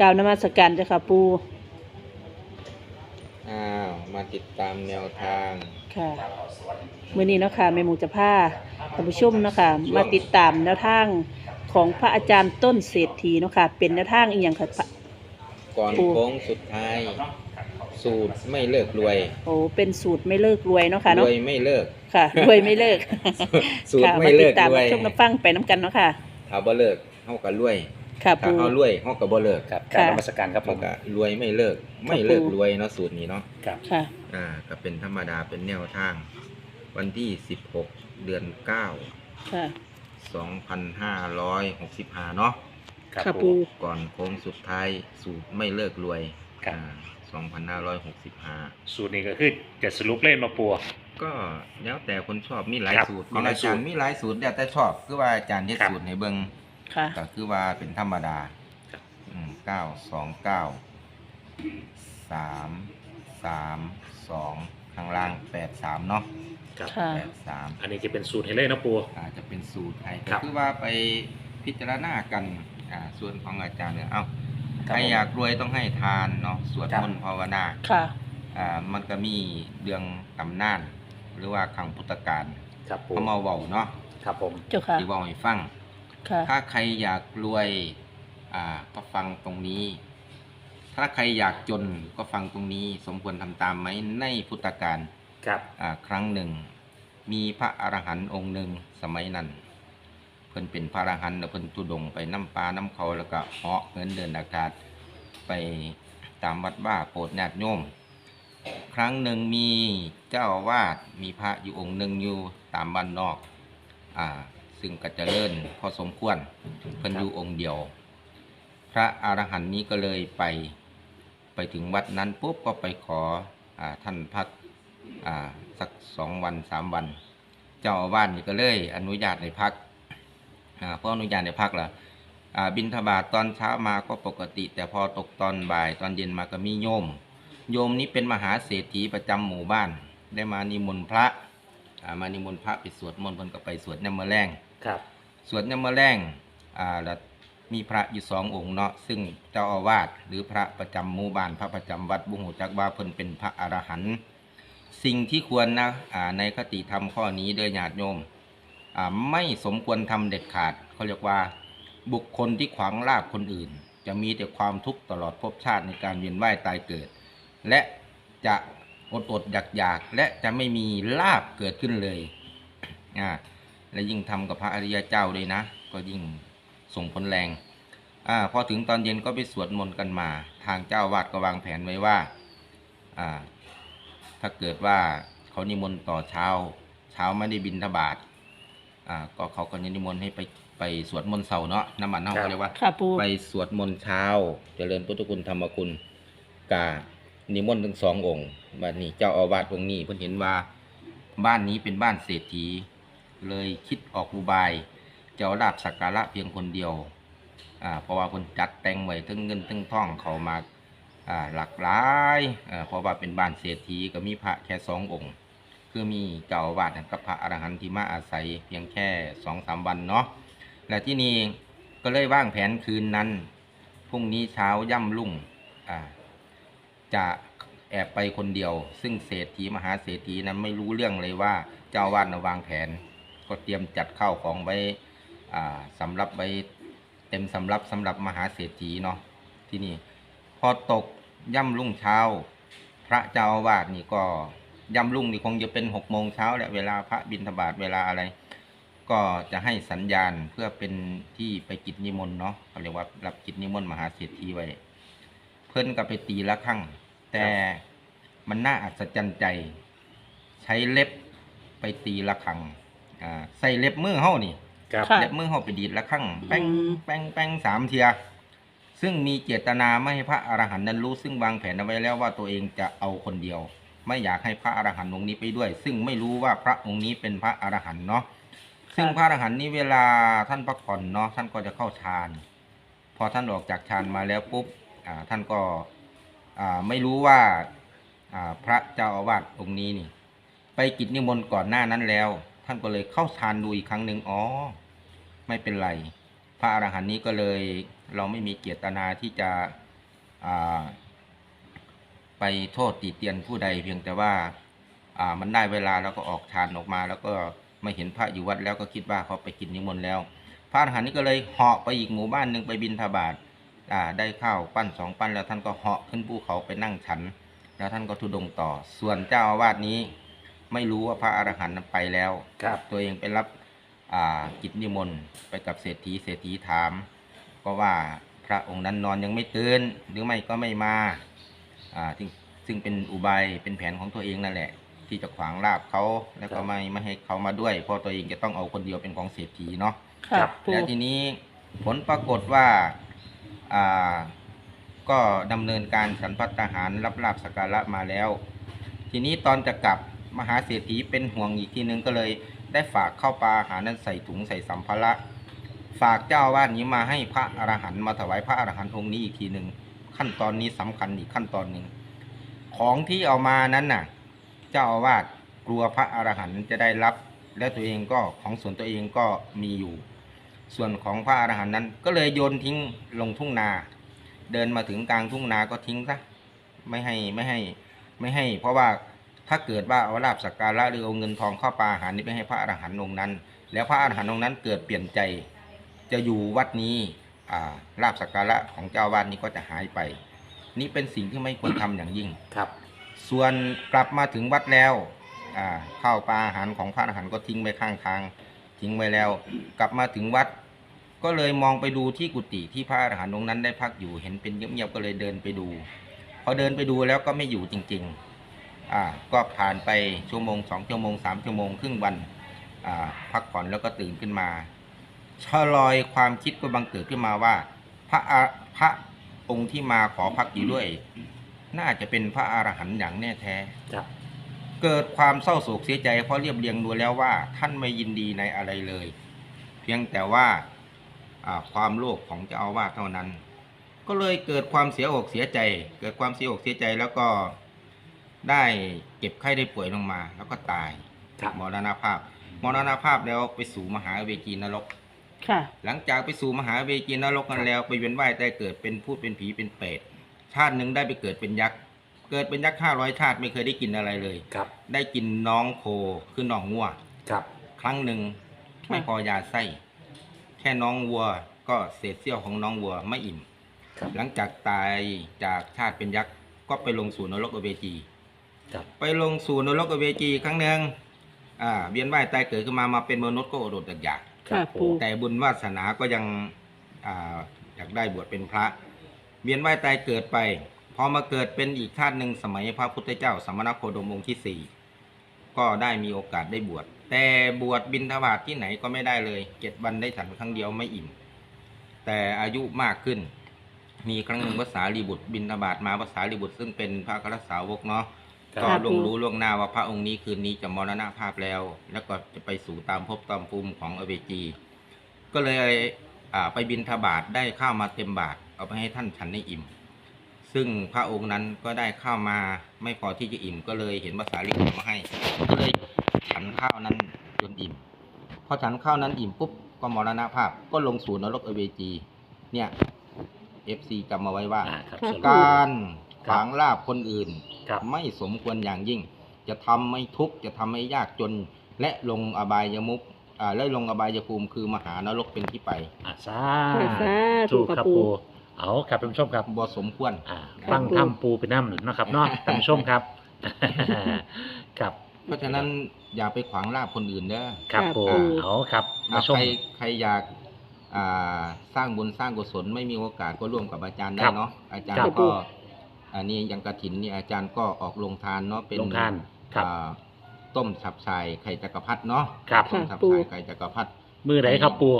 กล่าวนมัสการเจ้าค่ะปูอ้าวมาติดตามแนวทางค่ะมื้อนี้เนาะค่ะแม่หมูจะพาท่านผู้ชมเนาะค่ะมาติดตามแนวทางของพระอาจารย์ต้นเศรษฐีเนาะค่ะเป็นแนวทางอีกอย่างค่ะพระก่อนโอ้โค้งสุดท้าย สูตรไม่เลิกรวย โอ้เป็นสูตรไม่เลิกรวยเนาะค่ะรเนาะวยไม่เลิก ค่ะรวยไม่เลิกสูตรค่ะไม่เลิกติดตามรวย ชมน้ำฟังไปน้ำกันเนาะค่ะ ถ้าบ่เลิกเฮาก็รวย ค่ะถ้าปูเฮารวยเฮาก็บ่เลิกครับค่ะการนมัสการครับผเฮามก็รวยไม่เลิกไม่ครับเลิกปู่รวยเนาะสูตรนี้เนาะครับค่ะ อ่าก็เป็นธรรมดาเป็นแนวทาง วันที่16เดือน9ค่ะ2565เนาะครับค่ะปูปู ก่อนโค้งสุดท้ายสูตรไม่เลิกรวยครับ อ่า2565 สูตรนี้ก็คือจะสรุปเล่นมาปัวก็แล้วแต่คนชอบมีหลายครับสูตรมีของหลายอาสูจารตรย์มีหลายสูตรแล้วแต่ชอบคือว่าอาจารย์เฮ็ดครับ สูตรให้เบิ่ง ค่ะ ก็คือว่าเป็นธรรมดาครับอืมเก้าสองเก้าสามสามสองข้างล่างแปดสามเนาะครับ ค่ะ แปดสามอันนี้จะเป็นสูตรให้เล่นนะปัวอาจจะเป็นสูตรให้ครัก็บ คือว่าไปพิจารณากันอ่าส่วนของอาจารย์เนี่ยเอ้าครับใครอยากรวยต้องให้ทานเนาะสวดครับมนต์ภาวนา ค่ะ อ่ามันก็มีเรื่องตำนาน หรือว่าขังพุทธการครับปูเขามาเว้าเนาะครับผม เจ้าค่ะ ที่เว้าให้ฟังค่ะ ถ้าใครอยากรวยอ่าก็ฟังตรงนี้ ถ้าใครอยากจนก็ฟังตรงนี้ สมควรทำตามไหมในพุทธกาลครับอ่าครั้งหนึ่ง มีพระอรหันต์องค์หนึ่งสมัยนั้น เพิ่นเป็นพระอรหันต์แล้วเพิ่นทุดงไปน้ำปลาน้ำเขาแล้วก็เหาะเงินเดินอากาศไปตามวัดว่าโปรดญาติโยมครั้งหนึ่งมีเจ้าอาวาสมีพระอยู่องค์หนึ่งอยู่ตามบ้านนอก อ่า ซึ่งก็เจะเลิ่นพอสมควรเพิ่นอยู่องค์เดียว พระอรหันต์นี้ก็เลยไป ไปถึงวัดนั้นปุ๊บก็ไปขออท่านพักสักสองวันสามวัน เจ้าอาวาสนี่ก็เลยอนุญาตให้พักอ่าพออนุญาตให้พักล่ะบินทบาทตอนเช้ามาก็ปกติ แต่พอตกตอนบ่าย ตอนเย็นมาก็มีโยม โยมนี้เป็นมหาเศรษฐีประจำหมู่บ้าน ได้มานิมนต์พระมานิมนต์พระไปสวดมนต์เพิ่นก็ไปสวดยามมื้อแลง ครับสวดยามแลงอ่าแล้วมีพระอยู่สององค์เนาะซึ่งเจ้าอาวาสหรือพระประจำหมู่บ้านพระประจำวัดบุหูจักว่าเพิ่นเป็นพระอรหันต์สิ่งที่ควรนะอ่าในคติธรรมข้อนี้เด้อญาติโยมอ่าไม่สมควรทำเด็ดขาดเขาเรียกว่า บุคคลที่ขวางลาบคนอื่น จะมีแต่ความทุกข์ตลอดภพชาติในการเวียนว่ายตายเกิด และจะอดอดอยากอยากๆและจะไม่มีลาบเกิดขึ้นเลยอ่า และยิ่งทำกับพระอริยเจ้าด้วยนะ ก็ยิ่งส่งผลแรงอาพอถึงตอนเย็นก็ไปสวดมนต์กันมา ทางเจ้าวาดก็วางแผนไว้ว่าอ่าถ้าเกิดว่าเขานิมนต์ต่อเช้า เช้าไม่ได้บินทบาทอ่าก็เขาก็นิมนต์ให้ไปไปสวดมนต์เสาเนาะน้ำมันเนาะครับเขาเรียกว่าค่ะปูไปสวดมนต์เช้า เจริญพุทธคุณธรรมคุณกานิมนต์ทั้งสององค์บัดนี้เจ้าอาวาสองค์นี้เพิ่นเห็นว่าบ้านนี้เป็นบ้านเศรษฐี เลยคิดออกอุบายเจะเอาลาบสักการะเพียงคนเดียวอ่าเพราะว่าเพิ่นจัดแต่งไว้ทั้งเงินทั้งทองเขามาอ่าหลากหลายอ่าเพราะว่าเป็นบ้านเศรษฐีก็มีพระแค่สององค์ คือมีเจ้าอาวาสกับพระอรหันต์ที่มาอาศัยเพียงแค่สองสามวันเนาะและที่นี่ก็เลยวางแผนคืนนั้นพรุ่งนี้เช้าย่ำรุ่งอ่าจะแอบไปคนเดียว ซึ่งเศรษฐีมหาเศรษฐีนั้นไม่รู้เรื่องเลยว่าเจ้าวาดวางแผน ก็เตรียมจัดข้าวของไว้อ่าสำรับไว้เต็มสำรับสำหรับมหาเศรษฐีเนาะที่นี่พอตกย่ำรุ่งเช้า พระเจ้าอาวาสนี่ก็ย่ำรุ่งนี่คงจะเป็นหกโมงเช้าแหละเวลาพระบิณฑบาตเวลาอะไร ก็จะให้สัญญาณเพื่อเป็นที่ไปกิจนิมนต์เนาะเขาเรียกว่ารับกิจนิมนต์มหาเศรษฐีไว้ เพิ่นก็ไปตีละครั้งแต่มันน่าอัศจรรย์ใจ ใช้เล็บไปตีละครั้ง อ่าใส่เล็บมือเฮานี่ครับ ค่ะ เล็บมือเฮาไปดีดละครั้งแป้งอืม แป้งแป้งสามเทีย ซึ่งมีเจตนาไม่ให้พระอรหันต์นั้นรู้ ซึ่งวางแผนเอาไว้แล้วว่าตัวเองจะเอาคนเดียว ไม่อยากให้พระอรหันต์องค์นี้ไปด้วย ซึ่งไม่รู้ว่าพระองค์นี้เป็นพระอรหันต์เนาะซึ่งพระอรหันต์นี้เวลาท่านพักผ่อนเนาะท่านก็จะเข้าฌานพอท่านออกจากฌานมาแล้วปุ๊บอ่าท่านก็อ่าไม่รู้ว่าอ่าพระเจ้าอาวาสองค์นี้นี่ ไปกิจนิมนต์ก่อนหน้านั้นแล้ว ท่านก็เลยเข้าฌานดูอีกครั้งหนึ่งอ๋อ ไม่เป็นไร พระอรหันต์นี้ก็เลยเราไม่มีเจตนาที่จะไปโทษติเตียนผู้ใดเพียงแต่ว่ามันได้เวลาแล้วก็ออกทานออกมา แล้วก็ไม่เห็นพระอยู่วัดแล้วก็คิดว่าเขาไปกินนิมนต์แล้ว พระอรหันต์นี่ก็เลยเหาะไปอีกหมู่บ้านหนึ่งไปบินทบาทได้ข้าวปั้นสองปั้นแล้วท่านก็เหาะขึ้นภูเขาไปนั่งฉัน แล้วท่านก็ทุดงต่อ ส่วนเจ้าอาวาสนี้ ไม่รู้ว่าพระอรหันต์นั้นไปแล้ว ครับตัวเองไปรับอ่ากิจนิมนต์ไปกับเศรษฐีเศรษฐีถาม ก็ว่าพระองค์นั้นนอนยังไม่ตื่นหรือไม่ก็ไม่มาอ่าซึ่งซึ่งเป็นอุบายเป็นแผนของตัวเองนั่นแหละ ที่จะขวางลาบเขาแล้วก็ไม่ไม่ให้เขามาด้วย เพราะตัวเองจะต้องเอาคนเดียวเป็นของเศรษฐีเนาะค่ะปูแล้วทีนี้ผลปรากฏว่าอ่าก็ดำเนินการฉันพัตตาหารรับลาบสักการะมาแล้ว ทีนี้ตอนจะกลับ มหาเศรษฐีเป็นห่วงอีกทีนึงก็เลย ได้ฝากเข้าวปลาอาหารนั้นใส่ถุงใส่สัมภาระฝากเจ้าอาวาสนี้มาให้พระอรหันต์มาถวายพระอรหันต์องค์นี้อีกทีหนึ่งขั้นตอนนี้สำคัญอีกขั้นตอนหนึ่งของที่เอามานั้นน่ะ เจ้าอาวาสกลัวพระอรหันต์จะได้รับ และตัวเองก็ของส่วนตัวเองก็มีอยู่ ส่วนของพระอรหันต์นั้น ก็เลยโยนทิ้งลงทุ่งนา เดินมาถึงกลางทุ่งนาก็ทิ้งซะไม่ให้ไม่ให้ไม่ให้ เพราะว่า ถ้าเกิดว่าเอาลาบสักการะหรือเอาเงินทองเข้าปลาอาหารนี้ไปให้พระอรหันต์องค์นั้น แล้วพระอรหันต์องค์นั้นเกิดเปลี่ยนใจ จะอยู่วัดนี้อ่าลาบสักการะของเจ้าวาดนี้ก็จะหายไป นี่เป็นสิ่งที่ไม่ควรทำอย่างยิ่งครับ ส่วนกลับมาถึงวัดแล้วอ่าข้าวปลาอาหารของพระอรหันต์ก็ทิ้งไว้ข้างทาง ทิ้งไว้แล้ว กลับมาถึงวัด ก็เลยมองไปดูที่กุฏิที่พระอรหันต์องค์นั้นได้พักอยู่เห็นเป็นเงียบๆก็เลยเดินไปดูพอเดินไปดูแล้วก็ไม่อยู่จริง ๆ อ่าก็ผ่านไปชั่วโมงสองชั่วโมงสามชั่วโมงครึ่งวันอ่าพักผ่อนแล้วก็ตื่นขึ้นมาชะลอยความคิดก็บังเกิดขึ้นมาว่า พระอาพระองค์ที่มาขอพักอยู่ด้วย น่าจะเป็นพระอรหันต์อย่างแน่แท้ครับเกิดความเศร้าโศกเสียใจเพราะเรียบเรียงดูแล้วว่า ท่านไม่ยินดีในอะไรเลย เพียงแต่ว่าอ่าความโลภของเจ้าอาวาสเท่านั้น ก็เลยเกิดความเสียอกเสียใจ เกิดความเสียอกเสียใจแล้วก็ ได้เก็บไข้ได้ป่วยลงมา แล้วก็ตายครับ มรณภาพมรณภาพแล้วไปสู่มหาเวจีนรก ค่ะ หลังจากไปสู่มหาเวจีนรกกันแล้วไปเวียนว่ายได้เกิดเป็นพูดเป็นผีเป็นเปรตชาติหนึ่งได้ไปเกิดเป็นยักษ์เกิดเป็นยักษ์ห้าร้อยชาติไม่เคยได้กินอะไรเลย ครับ ได้กินน้องโคคือน้องงัว ครับ ครั้งหนึ่งค่ะ ไม่พอยาไส้ แค่น้องวัวก็เศษเสี้ยวของน้องวัวไม่อิ่ม ครับ หลังจากตายจากชาติเป็นยักษ์ก็ไปลงสู่นรกอเวจี ครับ ไปลงสู่นรกอเวจีครั้งหนึ่งอ่าเวียนว่ายตายเกิดขึ้นมามาเป็นมนุษย์ก็อดอดอยากค่ะปูแต่บุญวาสนาก็ยังอ่าอยากได้บวชเป็นพระ เวียนว่ายตายเกิดไปพอมาเกิดเป็นอีกชาติหนึ่งสมัยพระพุทธเจ้าสมณโคดมองค์ที่สี่ก็ได้มีโอกาสได้บวชแต่บวชบินทบาทที่ไหนก็ไม่ได้เลยเจ็ดวันได้ฉันครั้งเดียวไม่อิ่ม แต่อายุมากขึ้น มีครั้งหนึ่งภาษาลีบุตรบินทบาทมาภาษาลีบุตรซึ่งเป็นพระกรสาวกเนาะ ครับก็ลงรู้ล่วงหน้าว่าพระองค์นี้คืนนี้จะมรณภาพแล้ว แล้วก็จะไปสู่ตามภพตามภูมิของอเวจี ก็เลยอ่าไปบินทบาทได้ข้าวมาเต็มบาทเอาไปให้ท่านฉันให้อิ่ม ซึ่งพระองค์นั้นก็ได้ข้าวมาไม่พอที่จะอิ่ม ก็เลยเห็นภาษาลิบุตรมาให้ ก็เลยฉันข้าวนั้นจนอิ่ม พอฉันข้าวนั้นอิ่มปุ๊บก็มรณภาพก็ลงสู่นรกอเวจี เนี่ยเอฟซีจำมาไว้ว่า อ่าครับครับสรุป การ ขวางลาบคนอื่นครับไม่สมควรอย่างยิ่ง จะทำให้ทุกข์จะทำให้ยากจน และลงอบายมุกอ่าและลงอบายภูมิคือมหานรกเป็นที่ไปอ่าสาค่ะสาธุถูกค่ะครับปูปูเอาครับท่านผู้ชมครับบ่สมควรอ่าครับฟังปูทำปูไปน้ำเนาะครับเนาะท่านผู้ชมครับครับ เพราะฉะนั้นอย่าไปขวางลาบคนอื่นเด้อครับครับปูปูเอาครับอ่ามาชมใครใครอยากอ่าสร้างบุญสร้างกุศลไม่มีโอกาสก็ร่วมกับอาจารย์ได้ครับเนาะอาจารครัย์บก็ อันนี้ยังกระถินนี่อาจารย์ก็ออกลงทานเนาะเป็นลงทานครับ อ่าต้มฉับชายไข่จักรพรรดิเนาะครับ ต้มค่ะฉับปูชายไข่จักรพรรดิมือไหนครับปู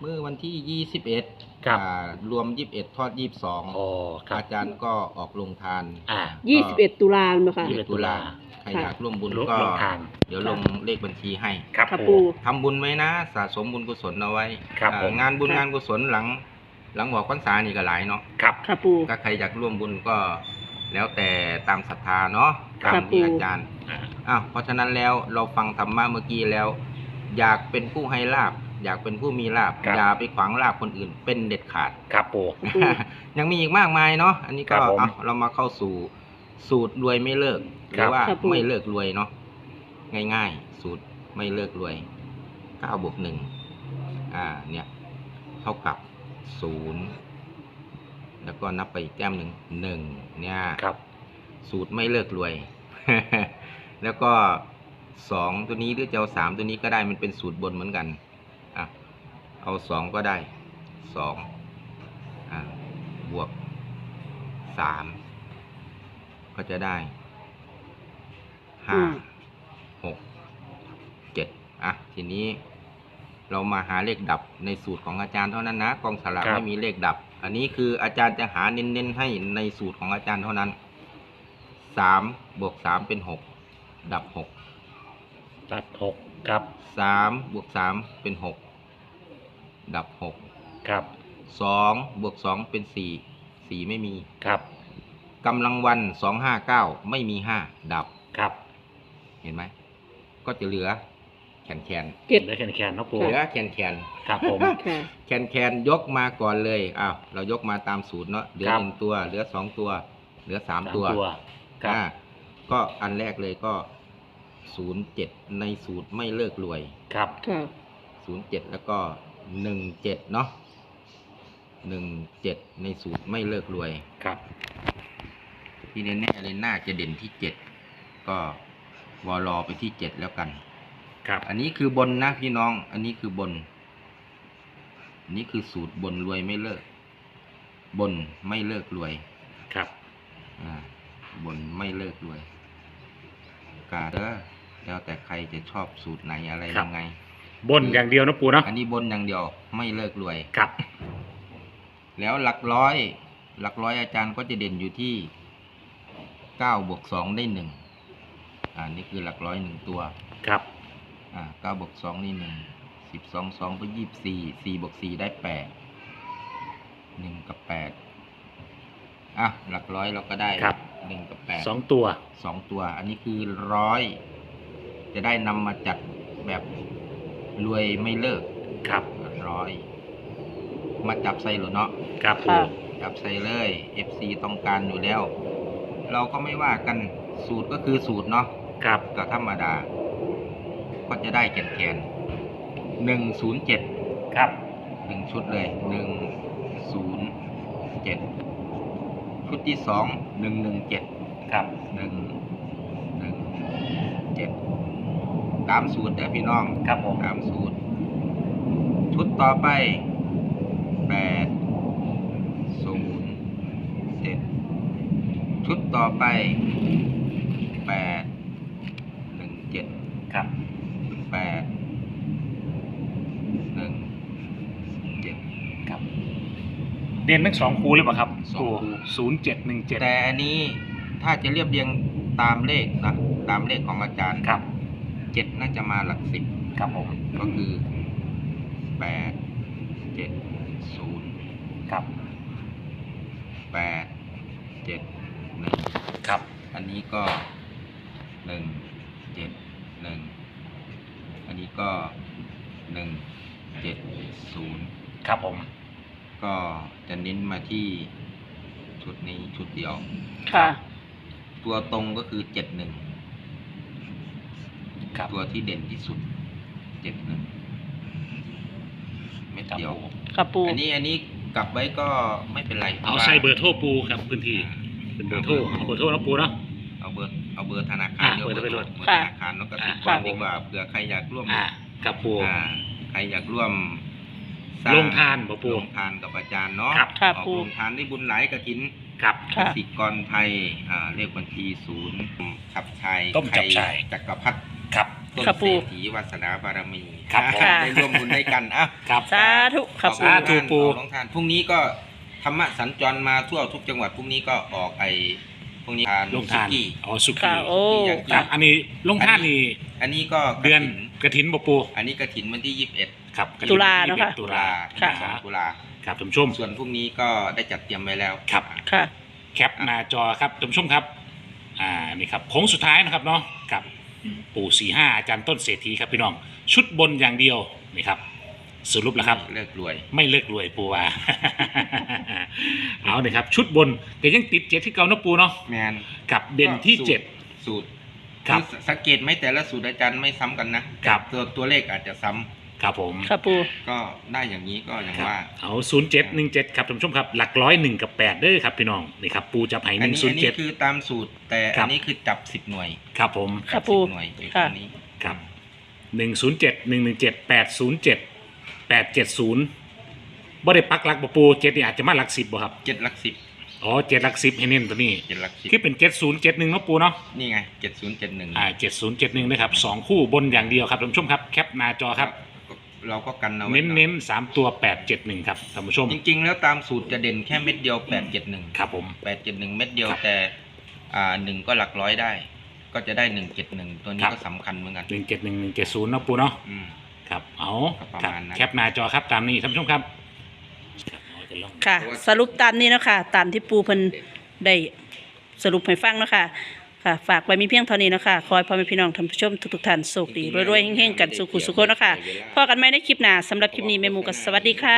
เมื่อวันที่ยี่สิบเอ็ดครับ รวมยี่สิบเอ็ดทอดยี่สิบสองอ๋อครับ อาจารย์ก็ออกลงทานอ่า ยี่สิบเอ็ดตุลาเนาะค่ะ ยี่สิบเอ็ดตุลาใครค่ะอยากร่วมบุญลงก็ ลงทานเดี๋ยวลงเลขบัญชีให้ ครับค่ะปู ปู ทำบุญไว้นะ สะสมบุญกุศลเอาไว้ครับอ่าผมงานบุญครับ งานกุศลหลัง หลังหัวพรรษานี่ก็หลายเนาะครับ ค่ะปู ถ้าใครอยากร่วมบุญก็ แล้วแต่ตามศรัทธาเนาะครับตามที่ปู่อาจารย์อ่าอะเพราะฉะนั้นแล้วเราฟังธรรมะเมื่อกี้แล้ว อยากเป็นผู้ให้ลาบอยากเป็นผู้มีลาบครับ อย่าไปขวางลาบคนอื่น เป็นเด็ดขาด ครับปูอืมยังมีอีกมากมายเนาะอันนี้ครัก็บผมเอาเรามาเข้าสู่สูตรรวยไม่เลิกหครัรืบอว่าครับผม ไม่เลิกรวยเนาะง่ายๆ สูตรไม่เลิกรวยเก้าบวกหนึ่งอ่าเนี่ย เท่ากับศูนย์ แล้วก็นับไปอีกแต้มหนึ่งหนึ่งเนี่ยครับสูตรไม่เลิกรวย แล้วก็สองตัวนี้หรือจะเอาสามตัวนี้ก็ได้มันเป็นสูตรบนเหมือนกันอะเอาสองก็ได้สองอ่าบวกสามก็จะได้ห้าอืมหกเจ็ดอะทีนี้เรามาหาเลขดับในสูตรของอาจารย์เท่านั้นนะกองสลากครับไม่มีเลขดับ อันนี้คืออาจารย์จะหาเน้นๆให้ในสูตรของอาจารย์เท่านั้นสามบวกสามเป็นหกดับหกตัดหกครับสามบวกสามเป็นหกดับหกครับสองบวกสองเป็นสี่สี่ไม่มีครับกำลังวันสองห้าเก้าไม่มีห้าดับครับ เห็นไหม ก็จะเหลือ แขนแขนเจ็ดได้แค่แค่เนาะปูเหลือแขนแขนครับผม ค่ะแคนแคนยกมาก่อนเลยอ้าวเรายกมาตามสูตรเนาะเหลือครับ หนึ่งตัว เหลือสองตัว เหลือสามสามตัวตัวครับอ่าก็อันแรกเลยก็ศูนย์เจ็ดในสูตรไม่เลิกรวยครับค่ะศูนย์เจ็ดแล้วก็หนึ่งเจ็ดเนาะหนึ่งเจ็ดในสูตรไม่เลิกรวย ครับที่แน่ๆเลยน่าจะเด่นที่เจ็ดก็วอลอไปที่เจ็ดแล้วกัน ครับ อันนี้คือบนนะพี่น้อง อันนี้คือบน อันนี้คือสูตรบนรวยไม่เลิก บนไม่เลิกรวย ครับอ่าบนไม่เลิกรวยกาเด้อแล้วแต่ใครจะชอบสูตรไหนอะไรยังไง บนอย่างเดียวเนาะปูเนาะอันนี้บนอย่างเดียวไม่เลิกรวย ครับ แล้วหลักร้อย หลักร้อยอาจารย์ก็จะเด่นอยู่ที่เก้าบวกสองได้หนึ่งอ่านี่คือหลักร้อยหนึ่งตัว ครับ อ่าเก้าบวกสองนี่หนึ่งสิบสองสองก็ยี่สิบสี่สี่บวกสี่ได้แปดหนึ่งกับแปดอะหลักร้อยเราก็ได้ครับ หนึ่งกับแปดสองตัว สองตัว อันนี้คือร้อยจะได้นำมาจัดแบบรวยไม่เลิกครับ ร้อยมาจับใส่หรือเนาะครับปูค่ะ จับใส่เลย FC ต้องการอยู่แล้ว เราก็ไม่ว่ากันสูตรก็คือสูตรเนาะ ครับ ก็ธรรมดา ก็จะได้แกนแกนหนึ่งศูนย์เจ็ดครับหนึ่งชุดเลยหนึ่งศูนย์เจ็ดชุดที่สองหนึ่งหนึ่งเจ็ดครับหนึ่งหนึ่งเจ็ดตามสูตรเด้อพี่น้องครับผมตามสูตร ชุดต่อไปแปดศูนย์เจ็ดชุดต่อไปแปดหนึ่งเจ็ด ครับ แปดหนึ่งเจ็ด ครับ เด่นทั้งสองคูเลยเปล่ะครับสองคูศูนย์เจ็ดหนึ่งเจ็ดแต่อันนี้ถ้าจะเรียบเรียงตามเลขนะตามเลขของอาจารย์ครับ เจ็ดน่าจะมาหลักสิบครับผม ก็คือแปดเจ็ดศูนย์ครับ แปดเจ็ดหนึ่งครับ อันนี้ก็หนึ่งเจ็ดหนึ่งอันนี้ก็หนึ่งเจ็ดศูนย์ครับผม ก็จะเน้นมาที่ชุดนี้ชุดเดียว ค่ะ ตัวตรงก็คือเจ็ดหนึ่งครับตัวที่เด่นที่สุดเจ็ดหนึ่งเม็ดครับเดียวผมค่ะปู อันนี้อันนี้กลับไว้ก็ไม่เป็นไรเอาใส่เบอร์โทรปูครับพื้นที่เป็นเบอร์โทรเอาเบอร์โทรนะปูเนาะ เอาเบอร์เอาเบอร์ธนาคารอะดี๋ยวเบอร์ไปโหลดเบอร์ธนาคารแล้วก็ติดอะก่อนครับดีกว่าเผื่อใครอยากร่วมอ่ากับปู อ่าใครอยากร่วม สร้ลงทานบ่ปู่ลงทานกับอาจารย์เนาะครับค่ะออกปูลงทานได้บุญหลายกระถินครับค่ะ สิกรไทยอ่าเลขบัญชีศูนย์ขับชัยต้มจับฉ่ายไข่จักรพัฒครับ ต้นครับเศปู่รษฐีวาสนาบารมีครับอ่าผมได้ร่วมบุญด้วยกันอะ ครับ สาธุค่ะออกปูสาลงธุทานปู่ออกลงทานพรุ่งนี้ก็ธรรมะสัญจรมาทั่วทุกจังหวัดพรุ่งนี้ก็ออกไอพรุ่งนี้ทานลงทาน สุกี้ อ๋อ สุค่ะกี้โอ้ ครับ อันนี้ลงทานนี่ อันนี้ก็เดือนกฐิก ระถินบ่ปู อันนี้กระถินวันที่ยี่สิบเอ็ดครับกฐิตุลาเนอะค่ะตุตุลาลาค่ะสองตุลาครับท่านผู้ชม ส่วนพรุ่งนี้ก็ได้จัดเตรียมไว้แล้วครับ ค่ะ แคปหน้าจอครับท่านผู้ชมครับ อ่า นี่ครับโค้งสุดท้ายนะครับเนาะกับปู่สี่ห้าอาจารย์ต้นเศรษฐีครับพี่น้อง ชุดบนอย่างเดียว นี่ครับ สรุปแล้วครับ เลิกรวยไม่เลิกรวยปูว่า เอาเนี่ยครับ ชุดบนแต่ยังติดเจ็ดที่เก่านะปูเนาะแมนกับเด่นที่ก็สูตรเจ็ดสูตร ครับ อสังเกตไหมแต่ละสูตรอาจารย์ไม่ซ้ำกันนะครับ ตัวตัวเลขอาจจะซ้ำครับผมค่ะปูก็ได้อย่างนี้ก็อย่างครับว่า เอาศูนย์เจ็ดหนึ่งเจ็ดครับท่านผู้ชมครับหลักร้อยหนึ่งกับแปดเด้อครับพี่น้องนี่ครับปูจะให้หอันนึ่งนี้ศูอันนย์นี้เจ็ด คือตามสูตร แต่ครัอับ นนี้คือจับสิบหน่วยครับผมค่ะจัปู สิบหน่วยอยู่ค่ะตรงนี้ครับ หนึ่งศูนย์เจ็ดหนึ่งหนึ่งเจ็ดแปดศูนย์เจ็ดแปดเจ็ดศูนย์บ่ได้ปักหลักบ่ปูเจ็ดนี่อาจจะมาหลักสิบบ่ครับ เจ็ดหลักสิบ อ๋อเจ็ดหลักสิบให้เน้นตัวนี้เจ็ดหลักสิบคือเป็นเจ็ดศูนย์เจ็ดหนึ่งเนาะปูเนาะนี่ไงเจ็ดศูนย์เจ็ดหนึ่งอ่าเจ็ดศูนย์เจ็ดหนึ่งนะครับสองคู่บนอย่างเดียวครับท่านผู้ชมครับแคปหน้าจอครับ เราก็กันเอาไว้เน้นเน้นสามตัวแปดเจ็ดหนึ่งครับท่านผู้ชม จริง ๆ แล้วตามสูตรจะเด่นแค่เม็ดเดียวแปดเจ็ดหนึ่งครับผมแปดเจ็ดหนึ่งเม็ดเดียวครับแต่อ่าหนึ่งก็หลักร้อยได้ ก็จะได้หนึ่งเจ็ดหนึ่งตัวนี้ครับ ก็สำคัญเหมือนกันหนึ่งเจ็ดหนึ่งหนึ่งเจ็ดศูนย์นาะปูเนาะอืม ครับเอาครับประครับมาณนั้น แคปหน้าจอครับตามนี้ท่านผู้ชมครับครับเอา จะลองค่ะ สรุปตามนี้เนาะคะตามที่ปูเพิ่นได้สรุปให้ฟังเนาะคะค่ะ ฝากไว้มีเพียงเท่านี้เนาะคะคอยพ่อแม่พี่น้องท่านผู้ชมทุกๆท่านสุขดีรวยๆเฮงๆกันสุขุสุขคนเนาะคะพอกันไหมในคลิปหน้าสำหรับคลิปนี้แม่หมูก็สวัสดีค่ะ